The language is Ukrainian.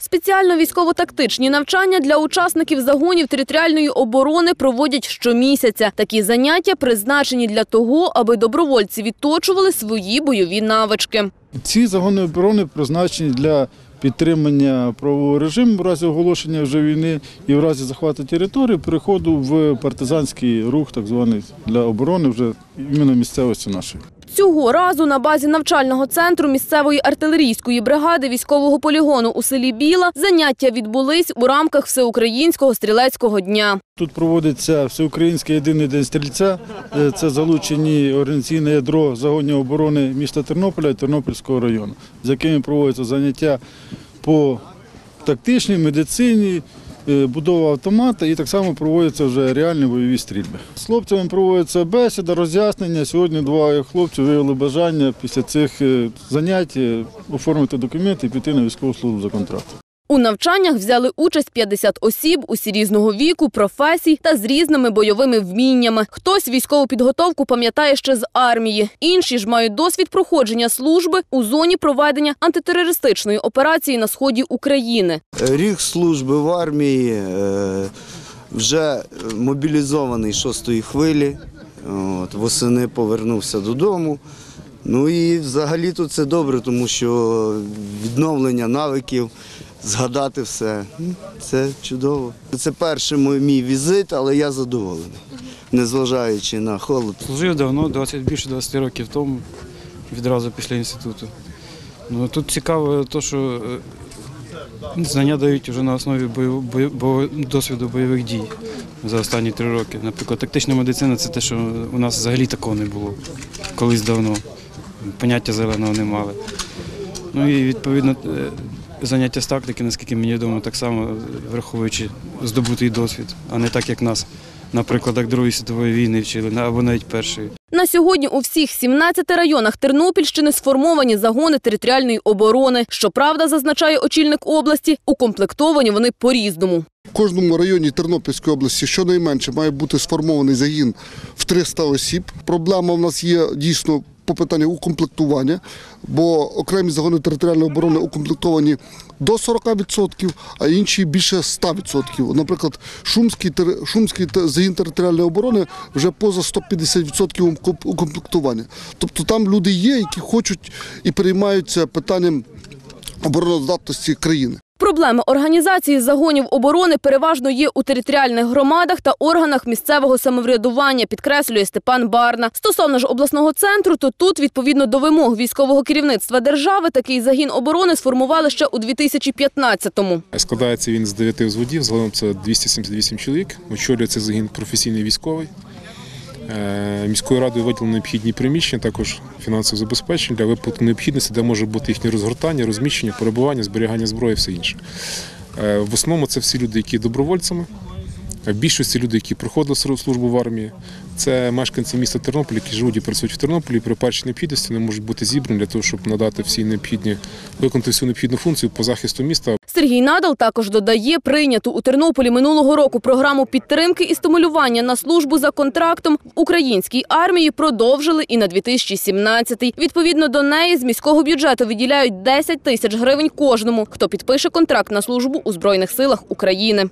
Спеціально військово-тактичні навчання для учасників загонів територіальної оборони проводять щомісяця. Такі заняття призначені для того, аби добровольці відточували свої бойові навички. Ці загони оборони призначені для підтримання правового режиму в разі оголошення вже війни і в разі захвату території переходу в партизанський рух, так званий для оборони вже іменно місцевості нашої. Цього разу на базі навчального центру місцевої артилерійської бригади військового полігону у селі Біла заняття відбулись у рамках всеукраїнського стрілецького дня. Тут проводиться всеукраїнський єдиний день стрільця. Е, Це залучені організаційне ядро загонів оборони міста Тернополя і Тернопільського району, з якими проводяться заняття по тактичній медицині, будова автомата і так само проводяться вже реальні бойові стрільби. З хлопцями проводиться бесіда, роз'яснення. Сьогодні два хлопці виявили бажання після цих е, занять е, оформити документи і піти на військову службу за контрактом. Навчаннях взяли участь 50 осіб, усі різного віку, професій та з різними бойовими вміннями. Хтось військову підготовку пам'ятає ще з армії, інші ж мають досвід проходження служби у зоні проведення антитерористичної операції на сході України. Рік служби в армії, е, вже мобілізований шостої хвилі. От, восени повернувся додому. Ну і взагалі-то це добре, тому що відновлення навиків, згадати все. Це чудово. Це перший мій- візит, але я задоволений, незважаючи на холод. Служив давно, 20, більше 20 років тому, відразу після інституту. Ну, тут цікаво те, що е, знання дають вже на основі бойов, бой- бо- досвіду бойових дій за останні три роки. Наприклад, тактична медицина це те, що у нас взагалі такого не було колись давно. Поняття зеленого не мали. Ну і відповідно е, заняття з тактики, наскільки мені відомо, так само враховуючи здобутий досвід, а не так, як нас на прикладах Другої світової війни вчили, або навіть першої. На сьогодні у всіх 17 районах Тернопільщини сформовані загони територіальної оборони. Щоправда, зазначає очільник області, укомплектовані вони по-різному. В кожному районі Тернопільської області щонайменше має бути сформований загін в 300 осіб. Проблема в нас є дійсно по питанню укомплектування, бо окремі загони територіальної оборони укомплектовані до 40%, а інші більше 100%. Наприклад, Шумський, Шумський загін територіальної оборони вже поза 150% укомплектування. Тобто там люди є, які хочуть і переймаються питанням обороноздатності країни. Проблеми організації загонів оборони переважно є у територіальних громадах та органах місцевого самоврядування, підкреслює Степан Барна. Стосовно ж обласного центру, то тут, відповідно до вимог військового керівництва держави, такий загін оборони сформували ще у 2015-му. Складається він з 9 взводів, загалом це 278 чоловік. Очолює цей загін професійний військовий. Е, Міською радою виділено необхідні приміщення, також фінансове забезпечення для виплати необхідності, де може бути їхнє розгортання, розміщення, перебування, зберігання зброї і все інше. Е, В основному це всі люди, які є добровольцями. В більшості люди, які проходили службу в армії, це мешканці міста Тернопіль, які живуть і працюють в Тернополі. При першій необхідності вони можуть бути зібрані для того, щоб надати всі необхідні, виконати всю необхідну функцію по захисту міста, Сергій Надал також додає прийняту у Тернополі минулого року програму підтримки і стимулювання на службу за контрактом в українській армії продовжили і на 2017-й. Відповідно до неї з міського бюджету виділяють 10 тисяч гривень кожному, хто підпише контракт на службу у збройних силах України.